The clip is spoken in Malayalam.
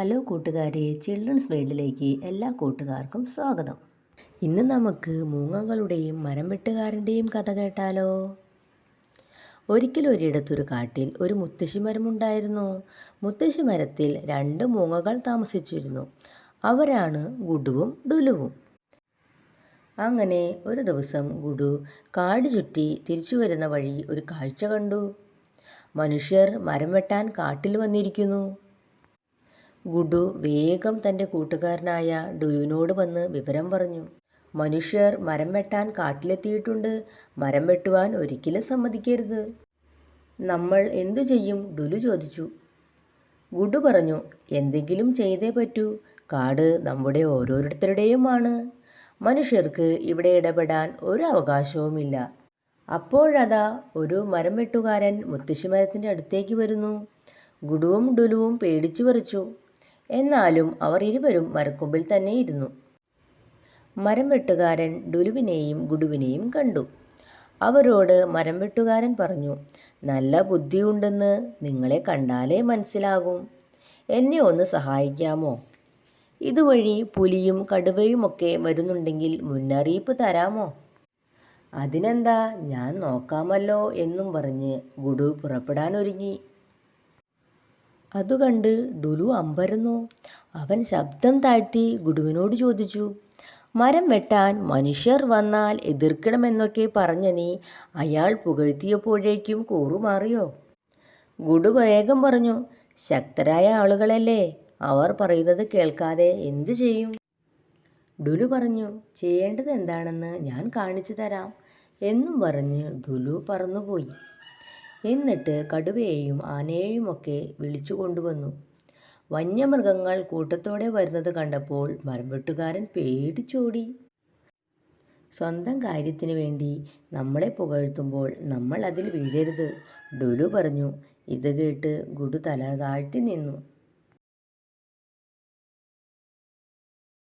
ഹലോ കൂട്ടുകാരെ ചിൽഡ്രൻസ് വേൾഡിലേക്ക് എല്ലാ കൂട്ടുകാർക്കും സ്വാഗതം. ഇന്ന് നമുക്ക് മൂങ്ങകളുടെയും മരം വെട്ടുകാരന്റെയും കഥ കേട്ടാലോ? ഒരിക്കലൊരിടത്തൊരു കാട്ടിൽ ഒരു മുത്തശ്ശി മരമുണ്ടായിരുന്നു. മുത്തശ്ശി മരത്തിൽ രണ്ട് മൂങ്ങകൾ താമസിച്ചിരുന്നു. അവരാണ് ഗുഡുവും ഡുലുവും. അങ്ങനെ ഒരു ദിവസം ഗുഡു കാട് ചുറ്റി തിരിച്ചു വരുന്ന വഴി ഒരു കാഴ്ച കണ്ടു. മനുഷ്യർ മരം വെട്ടാൻ കാട്ടിൽ വന്നിരിക്കുന്നു. ഗുഡു വേഗം തന്റെ കൂട്ടുകാരനായ ഡുയുവിനോട് വന്ന് വിവരം പറഞ്ഞു. മനുഷ്യർ മരം വെട്ടാൻ കാട്ടിലെത്തിയിട്ടുണ്ട്. മരം വെട്ടുവാൻ ഒരിക്കലും സമ്മതിക്കരുത്. നമ്മൾ എന്തു ചെയ്യും? ഡുലു ചോദിച്ചു. ഗുഡു പറഞ്ഞു എന്തെങ്കിലും ചെയ്തേ പറ്റൂ. കാട് നമ്മുടെ ഓരോരുത്തരുടെയുമാണ്. മനുഷ്യർക്ക് ഇവിടെ ഇടപെടാൻ ഒരു അവകാശവുമില്ല. അപ്പോഴതാ ഒരു മരം വെട്ടുകാരൻ മുത്തശ്ശി മരത്തിന്റെ അടുത്തേക്ക് വരുന്നു. ഗുഡുവും ഡുലുവും പേടിച്ചു പറിച്ചു എന്നാലും അവർ ഇരുവരും മരക്കൊമ്പിൽ തന്നെയിരുന്നു. മരം വെട്ടുകാരൻ ഡുലുവിനെയും ഗുഡുവിനെയും കണ്ടു. അവരോട് മരം വെട്ടുകാരൻ പറഞ്ഞു നല്ല ബുദ്ധിയുണ്ടെന്ന് നിങ്ങളെ കണ്ടാലേ മനസ്സിലാകും. എന്നെ ഒന്ന് സഹായിക്കാമോ? ഇതുവഴി പുലിയും കടുവയുമൊക്കെ വരുന്നുണ്ടെങ്കിൽ മുന്നറിയിപ്പ് തരാമോ? അതിനെന്താ ഞാൻ നോക്കാമല്ലോ എന്നും പറഞ്ഞ് ഗുഡു പുറപ്പെടാനൊരുങ്ങി. അതുകണ്ട് ഡുലു അമ്പരന്നു. അവൻ ശബ്ദം താഴ്ത്തി ഗുഡുവിനോട് ചോദിച്ചു മരം വെട്ടാൻ മനുഷ്യർ വന്നാൽ എതിർക്കണമെന്നൊക്കെ പറഞ്ഞ നീ അയാൾ പുകഴ്ത്തിയപ്പോഴേക്കും കൂറുമാറിയോ ഗുഡു വേഗം പറഞ്ഞു ശക്തരായ ആളുകളല്ലേ അവർ പറയുന്നത് കേൾക്കാതെ എന്തു ചെയ്യും? ഡുലു പറഞ്ഞു ചെയ്യേണ്ടത് എന്താണെന്ന് ഞാൻ കാണിച്ചു തരാം എന്നും പറഞ്ഞ് ഡുലു പറന്നുപോയി. എന്നിട്ട് കടുവയെയും ആനയെയും ഒക്കെ വിളിച്ചു കൊണ്ടുവന്നു. വന്യമൃഗങ്ങൾ കൂട്ടത്തോടെ വരുന്നത് കണ്ടപ്പോൾ മരംവെട്ടുകാരൻ പേടിച്ചോടി. സ്വന്തം കാര്യത്തിന് വേണ്ടി നമ്മളെ പുകഴ്ത്തുമ്പോൾ നമ്മൾ അതിൽ വീഴരുത്. ഡുലു പറഞ്ഞു. ഇത് കേട്ട് ഗുഡു തല താഴ്ത്തി നിന്നു.